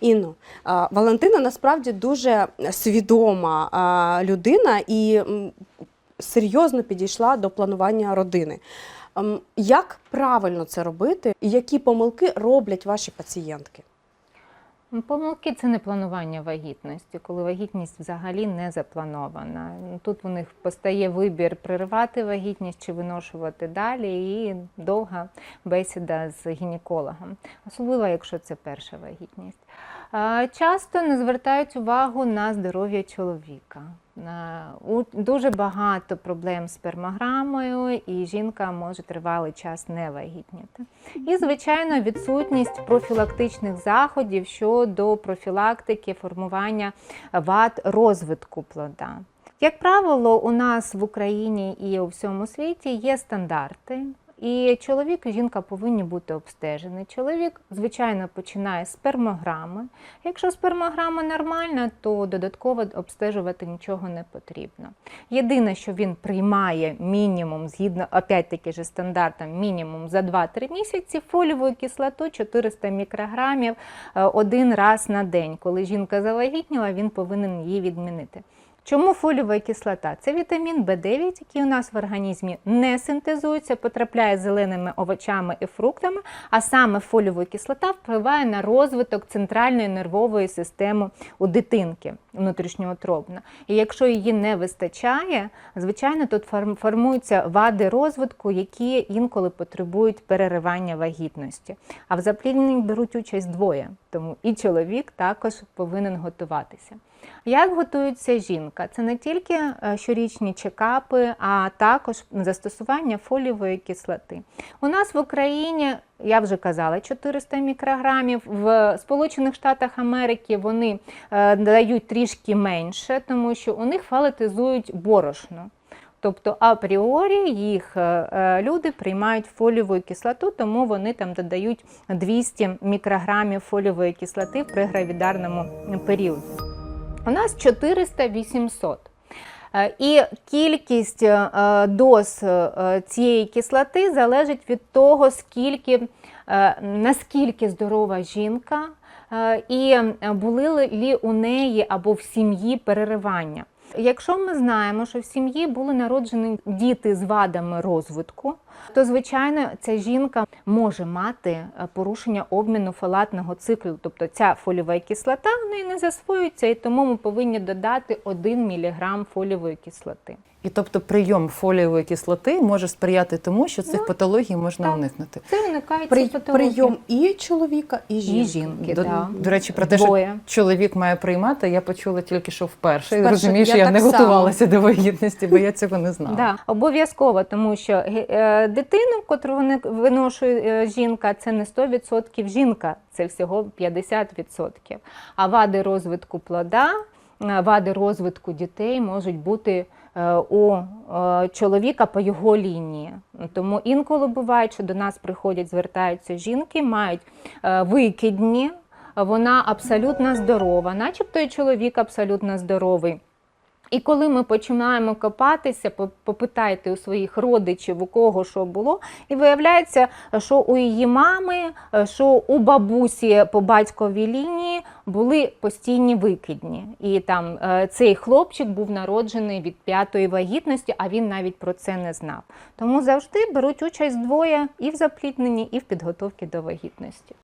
Інно, Валентина насправді дуже свідома людина і серйозно підійшла до планування родини. Ем, Як правильно це робити, і які помилки роблять ваші пацієнтки? Ну, Помилки це не планування вагітності, коли вагітність взагалі не запланована. Тут у них постає вибір перервати вагітність чи виношувати далі, і довга бесіда з гінекологом, особливо якщо це перша вагітність. Часто не звертають увагу на здоров'я чоловіка. У- Дуже багато проблем з спермограмою, і жінка може тривалий час не вагітніти. І, звичайно, відсутність профілактичних заходів щодо профілактики формування вад розвитку плода. Як правило, у нас в Україні і у всьому світі є стандарти. І чоловік і жінка повинні бути обстежені. Чоловік, звичайно, починає з спермограми. Якщо спермограма нормальна, то додатково обстежувати нічого не потрібно. Єдине, що він приймає мінімум, згідно опять-таки же стандартам, мінімум за 2-3 місяці фолієву кислоту 400 мікрограмів е, один раз на день. Коли жінка завагітніла, він повинен її відмінити. Чому фолієва кислота? Це вітамін В9, який у нас в організмі не синтезується, потрапляє зеленими овочами і фруктами, а саме фолієва кислота впливає на розвиток центральної нервової системи у дитинки внутрішньоутробно. І якщо її не вистачає, звичайно, тут формуються вади розвитку, які інколи потребують переривання вагітності. А в заплідненні беруть участь двоє, тому і чоловік також повинен готуватися. Як готується жінка? Це не тільки е, щорічні чекапи, а також застосування фолієвої кислоти. У нас в Україні, я вже казала, 400 мікрограмів. В Сполучених Штатах Америки вони е, дають трішки менше, тому що у них фалетизують борошно. Тобто апріорі їх е, люди приймають фолієву кислоту, тому вони там додають 200 мікрограмів фолієвої кислоти при гравідарному періоді. У нас 400-800. Е, І кількість е, доз е, цієї кислоти залежить від того, скільки, наскільки здорова жінка, і були ли у неї або в сім'ї переривання. Якщо ми знаємо, що в сім'ї були народжені діти з вадами розвитку, то звичайно ця жінка може мати е, порушення обміну фолатного циклу, тобто ця фолієва кислота в неї не засвоюється, і тому ми повинні додати 1 мг фолієвої кислоти. І тобто прийом фолієвої кислоти може сприяти тому, що цих Ну, патологій можна так. уникнути. Це ці При, патології. прийом і чоловіка, і жінки. і жінки. До, да. до речі, про те, Двоє. що чоловік має приймати, я почула тільки що вперше. Вперше. розумію, що Я я, не само. готувалася до вагітності, бо я цього не знала. Да, обов'язково, тому що е, дитину, котру вони- виношує е, жінка, це не 100% жінка, це всього 50%. А вади розвитку плода, е, вади розвитку дітей можуть бути е, у чоловіка по його лінії. Тому інколи буває, що до нас приходять, звертаються жінки, мають викидні, вона абсолютно здорова, начебто і чоловік абсолютно здоровий. І коли ми починаємо копатися, попитайте у своїх родичів, у кого що було, і виявляється, що у її мами, що у бабусі по батьковій лінії були постійні викидні. І там е, цей хлопчик був народжений від п'ятої вагітності, а він навіть про це не знав. Тому завжди беруть участь двоє і в заплідненні, і в підготовці до вагітності.